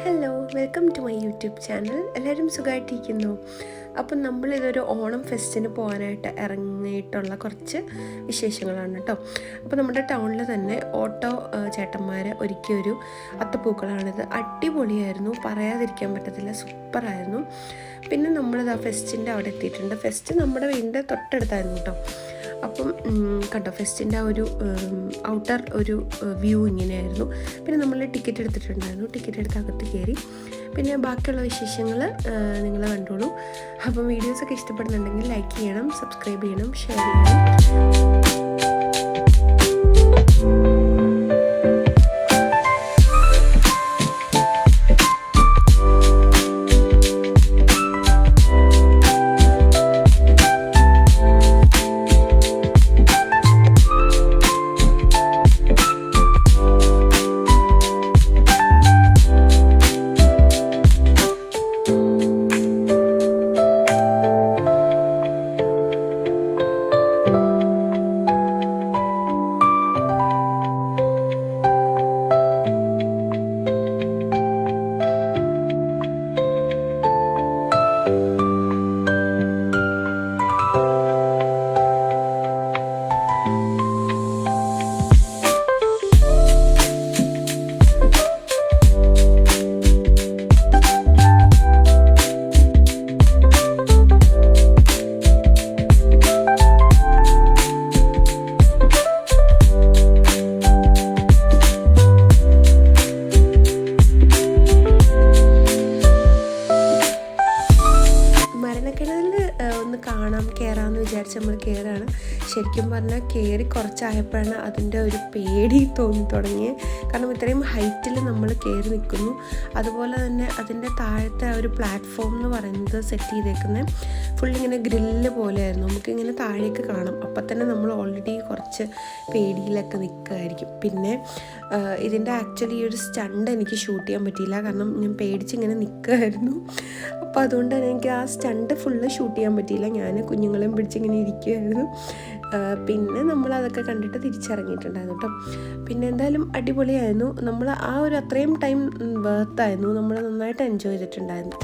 Hello welcome to my YouTube channel എല്ലാവരും സുഖമായിട്ടിരിക്കുന്നു അപ്പം നമ്മളിതൊരു ഓണം ഫെസ്റ്റിന് പോകാനായിട്ട് ഇറങ്ങിയിട്ടുള്ള കുറച്ച് വിശേഷങ്ങളാണ് കേട്ടോ അപ്പോൾ നമ്മുടെ ടൗണിൽ തന്നെ ഓട്ടോ ചേട്ടന്മാർ ഒരുക്കിയൊരു അത്തപ്പൂക്കളാണിത്. അടിപൊളിയായിരുന്നു. പറയാതിരിക്കാൻ പറ്റത്തില്ല. സൂപ്പറായിരുന്നു. പിന്നെ നമ്മളിത് ആ ഫെസ്റ്റിന്റെ അവിടെ എത്തിയിട്ടുണ്ട്. ഫെസ്റ്റ് നമ്മുടെ വീടിന്റെ തൊട്ടടുത്തായിരുന്നു കേട്ടോ അപ്പം കണ്ടോ ഫെസ്റ്റിന്റെ ആ ഒരു ഔട്ടർ ഒരു വ്യൂ ഇങ്ങനെയായിരുന്നു. പിന്നെ നമ്മൾ ടിക്കറ്റ് എടുത്തിട്ടുണ്ടായിരുന്നു. ടിക്കറ്റ് എടുത്ത് അകത്ത് കയറി. പിന്നെ ബാക്കിയുള്ള വിശേഷങ്ങൾ നിങ്ങൾ കണ്ടോളൂ. അപ്പം വീഡിയോസൊക്കെ ഇഷ്ടപ്പെടുന്നുണ്ടെങ്കിൽ ലൈക്ക് ചെയ്യണം സബ്സ്ക്രൈബ് ചെയ്യണം ഷെയർ ചെയ്യണം. മരണക്കിണറിൽ ഒന്ന് കാണാം കയറാമെന്ന് വിചാരിച്ച് നമ്മൾ കയറുകയാണ് ശരിക്കും പറഞ്ഞാൽ കയറി കുറച്ചായപ്പോഴാണ് അതിന്റെ ഒരു പേടി തോന്നി തുടങ്ങിയത് കാരണം ഇത്രയും ഹൈറ്റിൽ നമ്മൾ കയറി നിൽക്കുന്നു അതുപോലെ തന്നെ അതിന്റെ താഴത്തെ ആ ഒരു പ്ലാറ്റ്ഫോം എന്ന് പറയുന്നത് സെറ്റ് ചെയ്തേക്കുന്നത് ഫുൾ ഇങ്ങനെ ഗ്രില്ല് പോലെയായിരുന്നു. നമുക്കിങ്ങനെ താഴേക്ക് കാണാം. അപ്പം തന്നെ നമ്മൾ ഓൾറെഡി കുറച്ച് പേടിയിലൊക്കെ നിൽക്കുമായിരിക്കും പിന്നെ ഇതിന്റെ ആക്ച്വലി ഒരു സ്റ്റണ്ട് എനിക്ക് ഷൂട്ട് ചെയ്യാൻ പറ്റിയില്ല. കാരണം ഞാൻ പേടിച്ച് ഇങ്ങനെ നിൽക്കുമായിരുന്നു അപ്പോൾ അതുകൊണ്ട് തന്നെ എനിക്ക് ആ സ്റ്റണ്ട് ഫുള്ള് ഷൂട്ട് ചെയ്യാൻ പറ്റിയില്ല. ഞാൻ കുഞ്ഞുങ്ങളെയും പിടിച്ചിങ്ങനെ ഇരിക്കുമായിരുന്നു പിന്നെ നമ്മൾ അതൊക്കെ കണ്ടിട്ട് തിരിച്ചിറങ്ങിയിട്ടുണ്ടായിരുന്നു കേട്ടോ. പിന്നെ എന്തായാലും അടിപൊളിയായിരുന്നു. നമ്മൾ ആ ഒരു അത്രയും ടൈം വേർത്തായിരുന്നു നമ്മൾ നന്നായിട്ട് എൻജോയ് ചെയ്തിട്ടുണ്ടായിരുന്നു.